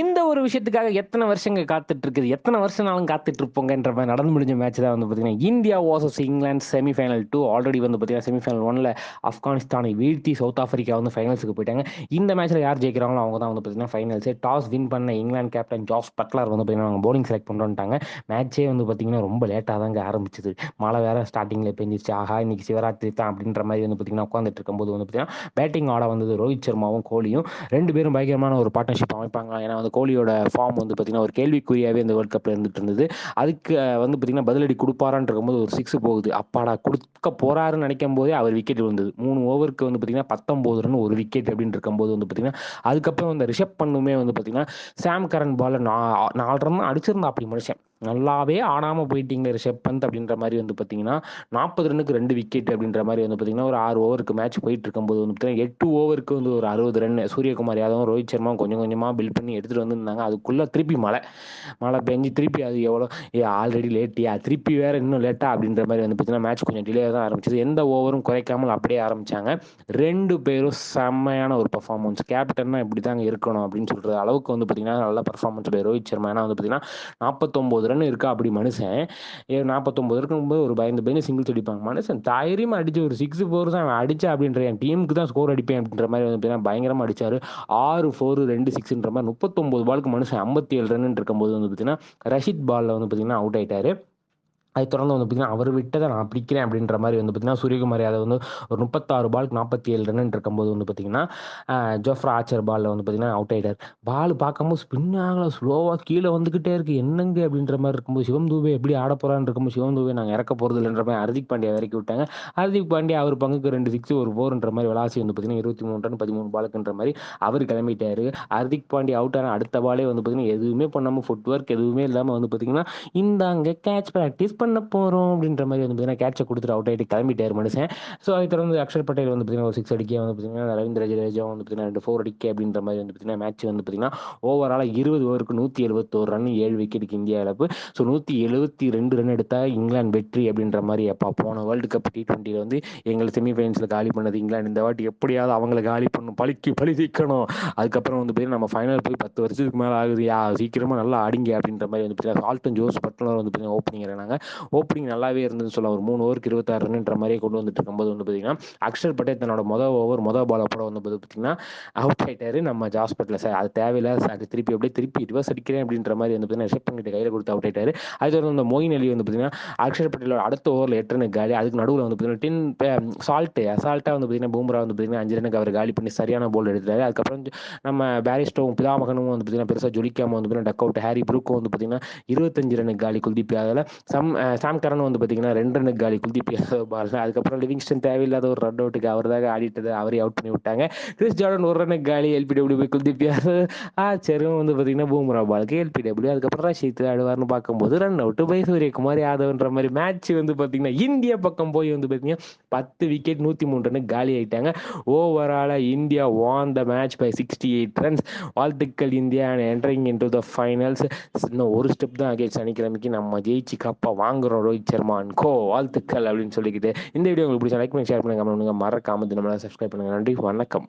இந்த ஒரு விஷயத்துக்காக எத்தனை வருஷங்க காத்துட்டு இருக்குது எத்தனை வருஷனாலும் காத்துட்டு இருப்போங்கன்ற மாதிரி நடந்து முடிஞ்ச மேட்ச் தான் வந்து பார்த்தீங்கன்னா India versus England semifinal two already வந்து பார்த்தீங்கன்னா செமிஃபைனல் ஒன்ல ஆப்கானிஸ்தானை வீழ்த்தி சவுத் ஆஃப்ரிக்கா வந்து ஃபைனல்ஸுக்கு போயிட்டாங்க. இந்த மேட்ச்சில் யார் ஜெயிக்கிறாங்களோ அவங்க தான் வந்து பார்த்தீங்கன்னா ஃபைனல்ஸே டாஸ் வின் பண்ண இங்கிலாந்து கேப்டன் ஜாஸ் பட்லர் வந்து பார்த்தீங்கன்னா அவங்க போலிங் செலக்ட் பண்ணுறோன்ட்டாங்க மேட்ச்சே வந்து பார்த்தீங்கன்னா ரொம்ப லேட்டாக தாங்க ஆரம்பிச்சது. மழை வேற ஸ்டார்டிங்கில் பெஞ்சிச்சு ஆஹா இன்னைக்கு சிவராத்திரி தான் அப்படின்ற மாதிரி வந்து பார்த்தீங்கன்னா உட்காந்துட்டு இருக்கும்போது வந்து பார்த்தீங்கன்னா பேட்டிங் ஆட வந்தது ரோஹித் சர்மாவும் கோலியும். ரெண்டு பேரும் பயங்கரமான ஒரு பார்ட்னர்ஷிப் அமைப்பாங்க ஏன்னா அந்த கோலியோட ஃபார்ம் வந்து பார்த்தீங்கன்னா ஒரு கேள்விக்குறியாகவே இந்த வேர்ல்ட் கப்பில் இருந்துட்டு இருந்தது. அதுக்கு வந்து பார்த்தீங்கன்னா பதிலடி கொடுப்பாரான்னு போது ஒரு சிக்ஸ் போகுது. அப்பாடா கொடுக்க போறாருன்னு நினைக்கும் போதே அவர் விக்கெட் விழுந்தது. மூணு ஓவருக்கு வந்து பார்த்தீங்கன்னா பத்தொம்போது ரன் ஒரு விக்கெட் அப்படின்னு இருக்கும்போது வந்து பார்த்தீங்கன்னா அதுக்கப்புறம் அந்த ரிஷப் பண்ணுமே வந்து பார்த்தீங்கன்னா சாம் கரன் பால் நாலு ரன் அடிச்சிருந்தா அப்படி மனுஷன். நல்லாவே ஆடாமல் போயிட்டீங்க ரிஷப் பந்த் அப்படின்ற மாதிரி வந்து பார்த்தீங்கன்னா நாற்பது ரன்னுக்கு ரெண்டு விக்கெட் அப்படின்ற மாதிரி வந்து பார்த்தீங்கன்னா ஒரு ஆறு ஓவருக்கு மேட்ச் போயிட்டு இருக்கும்போது வந்து பார்த்தீங்கன்னா எட்டு ஓவருக்கு வந்து ஒரு அறுபது ரன் சூரியகுமார் யாதவும் ரோஹித் சர்மா கொஞ்சம் கொஞ்சமாக பில்ட் பண்ணி எடுத்துகிட்டு வந்துருந்தாங்க. அதுக்குள்ளே திருப்பி மழை. மழை பெஞ்சு திருப்பி அது எவ்வளோ ஏ ஆல்ரெடி லேட்டியா திருப்பி வேறு இன்னும் லேட்டா அப்படின்ற மாதிரி வந்து பார்த்தீங்கன்னா மேட்ச் கொஞ்சம் டிலே தான் ஆரம்பிச்சது. எந்த ஓவரும் குறைக்காமல் அப்படியே ஆரம்பித்தாங்க ரெண்டு பேரும் செம்மையான ஒரு பர்ஃபார்மன்ஸ் கேப்டன்னா இப்படி தாங்க இருக்கணும் அப்படின்னு சொல்கிற அளவுக்கு வந்து பார்த்தீங்கன்னா நல்ல பர்ஃபார்மன்ஸ் ரோஹித் சர்மா. ஏன்னா வந்து பார்த்தீங்கன்னா நாற்பத்தொம்போது ரன் இருக்கா அப்படி மனுஷன். நாற்பத்தொம்பது இருக்கும்போது ஒரு பயந்து பயந்து சிங்கிள்ஸ் அடிப்பாங்க. மனுஷன் தைரியமாக அடிச்சு ஒரு சிக்ஸ் ஃபோர் தான் அடிச்சா அப்படின்ற என் டீமுக்கு தான் ஸ்கோர் அடிப்பேன் அப்படின்ற மாதிரி வந்து பார்த்தீங்கன்னா பயங்கரமாக அடிச்சாரு. ஆறு ஃபோர் ரெண்டு சிக்ஸ்ன்ற மாதிரி முப்பத்தொம்போது பாலுக்கு மனுஷன் ஐம்பத்தி ஏழு ரன் இருக்கும்போது வந்து பார்த்தீங்கன்னா ரஷித் பாலில் வந்து பார்த்தீங்கன்னா அவுட் ஆயிட்டாரு. அது தொடர்ந்து வந்து பார்த்தீங்கன்னா அவர் விட்டதை நான் பிடிக்கிறேன் அப்படின்ற மாதிரி வந்து பார்த்தீங்கன்னா சூரியகுமார் யாதவ் வந்து ஒரு முப்பத்தாறு பாலுக்கு நாற்பத்தி ஏழு ரன் இருக்கும்போது வந்து பார்த்தீங்கன்னா ஜோஃப்ரா ஆச்சர் பாலில் வந்து பார்த்தீங்கன்னா அவுட் ஆயிட்டார். பால் பார்க்கும்போது ஸ்பின் ஆகல ஸ்லோவாக கீழே வந்துக்கிட்டே இருக்குது என்னங்க அப்படின்ற மாதிரி இருக்கும்போது சிவம் தூபே எப்படி ஆட போகிறான்னு இருக்கும்போது சிவம் தூபே நாங்கள் இறக்க போகிறது இல்லைன்ற மாதிரி ஹர்திக் பாண்டியா இறக்கி விட்டாங்க. ஹர்திக் பாண்டியா அவர் பங்குக்கு ரெண்டு சிக்ஸ் ஒரு போர்ன்ற மாதிரி விளாசி வந்து பார்த்தீங்கன்னா இருபத்தி மூணு ரன் பதிமூணு பாலுக்குன்ற மாதிரி அவர் கிளம்பிட்டாரு. ஹர்திக் பாண்டியா அவுட் ஆன அடுத்த பாலே வந்து பார்த்தீங்கன்னா எதுவுமே பண்ணாமல் ஃபுட் ஒர்க் எதுவுமே இல்லாமல் வந்து பார்த்தீங்கன்னா இந்தாங்க கேட்ச் ப்ராக்டிஸ் பண்ண போகிறோம் அப்படின்ற மாதிரி வந்து பார்த்தீங்கன்னா கேட்சை கொடுத்துட்டு அவுட் ஆகிட்டு கிளம்பிட்டார் மனுஷன். ஸோ அதை தொடர்ந்து அக்ஷர் பட்டேல் வந்து பார்த்தீங்கன்னா ஒரு சிக்ஸ் அடிக்க வந்து பார்த்தீங்கன்னா ரவீந்திர ஜடேஜா வந்து பார்த்தீங்கன்னா ரெண்டு ஃபோர் அடிக்க அப்படின்ற மாதிரி வந்து பார்த்தீங்கன்னா மேட்ச் வந்து பார்த்தீங்கன்னா ஓவராலாக இருபது ஓவருக்கு நூற்றி எழுபத்தோரு ரன் ஏழு விக்கெட்டுக்கு இந்தியா இழப்பு. ஸோ நூற்றி எழுபத்தி ரெண்டு ரன் எடுத்தால் இங்கிலாந்து வெற்றி அப்படின்ற மாதிரி அப்பா போன வேர்ல்டு கப் டி ட்வெண்ட்டியில் வந்து எங்களை செமிஃபைனல்ஸில் காலி பண்ணது இங்கிலாந்து. இந்த வாட்டி எப்படியாவது அவங்கள காலி பண்ணும் பழிக்கு பழி தீக்கணும் அதுக்கப்புறம் வந்து பார்த்தீங்கன்னா நம்ம ஃபைனல் போய் பத்து வருஷத்துக்கு மேலே ஆகுது. யா சீக்கிரமாக நல்லா ஆடிங்க அப்படின்ற மாதிரி வந்து பார்த்தீங்கன்னா சால்டன் ஜோஸ் பட்லர் வந்து பார்த்தீங்கன்னா ஓப்பனிங் இறங்கினாங்க. ஓப்பனிங் நல்லாவே இருந்ததுன்னு சொல்லலாம் ஒரு மூணு ஓவருக்கு இருபத்தாறு ரன்ன்ற மாதிரியே கொண்டு வந்துட்டு இருக்கும்போது வந்து பார்த்தீங்கன்னா அக்ஷர் பட்டேல் தன்னோட மொதல் ஓவர் மொதல் பால் போட வந்து பார்த்தீங்கன்னா அவுட் ஆகிட்டாரு நம்ம ஜாஸ்பட்டில் சார் அது தேவையில்லை சார் திருப்பி அப்படியே திருப்பி ரிவர்ஸ் அடிக்கிறேன் அப்படின்ற மாதிரி வந்து பார்த்தீங்கன்னா ரிஷப் பண்ணிட்டு கையில் கொடுத்து அவுட் ஆகிட்டாரு அது தொடர்ந்து அந்த மொயின் அலி வந்து பார்த்தீங்கன்னா அக்ஷர் பட்டேலோட அடுத்த ஓவரில் எட்டு ரன் காலி அதுக்கு நடுவில் வந்து பார்த்தீங்கன்னா டின் சால்ட்டு அசால்ட்டாக வந்து பார்த்தீங்கன்னா பூம்ரா வந்து பார்த்தீங்கன்னா அஞ்சு ரனுக்கு அவர் காலி பண்ணி சரியான போல் எடுத்துட்டாரு அதுக்கப்புறம் நம்ம பேரிஸ்டோவும் பிதாமகனும் வந்து பார்த்தீங்கன்னா பெருசாக ஜொலிக்காம வந்து பார்த்தீங்கன்னா டக் அவுட் ஹாரி ப்ரூக்கும் வந்து பார்த்தீங்கன்னா இருபத்தஞ்சு ரனுக்கு காலி குல்தீப் யாதவில் சம் சாம் கரன் வந்து பார்த்தீங்கன்னா ரெண்டு ரனுக்கு காலி குல்தீப் யாதவ் பால் அதுக்கப்புறம் லிவிங்ஸ்டன் தேவையில்லாத ஒரு ரன் அவுட்டுக்கு அவர் தான் ஆடிட்டது அவரே அவுட் பண்ணி விட்டாங்க. கிறிஸ் ஜார்டன் ஒரு ரனுக்கு காலி எல்பிடபிள்யூ போய் குல்தீப் யாதவ். ஆச்சரியம் வந்து பார்த்தீங்கன்னா பூம்ரா பாலுக்கு எல்பிடபிள்யூ அதுக்கப்புறம் ரஷீத் ஆடுவார்னு பார்க்கும்போது ரன் அவுட்டு பை சூரியகுமார் யாதவ்ன்ற மாதிரி மேட்ச் வந்து பார்த்தீங்கன்னா இந்தியா பக்கம் போய் வந்து பார்த்தீங்கன்னா பத்து விக்கெட் நூற்றி மூணு ரன்னு காலி ஆகிட்டாங்க ஓவராலாக India won the match by sixty eight runs வாழ்த்துக்கள் India entering into the finals இன்னும் ஒரு ஸ்டெப் தான் ஆகிய சனிக்கிழமைக்கு நம்ம ஜெயிச்சு கப்பா வாங்குறோம் ரோஹித் சர்மான் கோ வாழ்த்துக்கள் அப்படின்னு சொல்லிக்கிட்டு இந்த வீடியோ உங்களுக்கு பிடிச்சா லைக் பண்ணி ஷேர் பண்ணுங்க மறக்காம நம்மளால சப்ஸ்கிரைப் பண்ணுங்க. நன்றி வணக்கம்.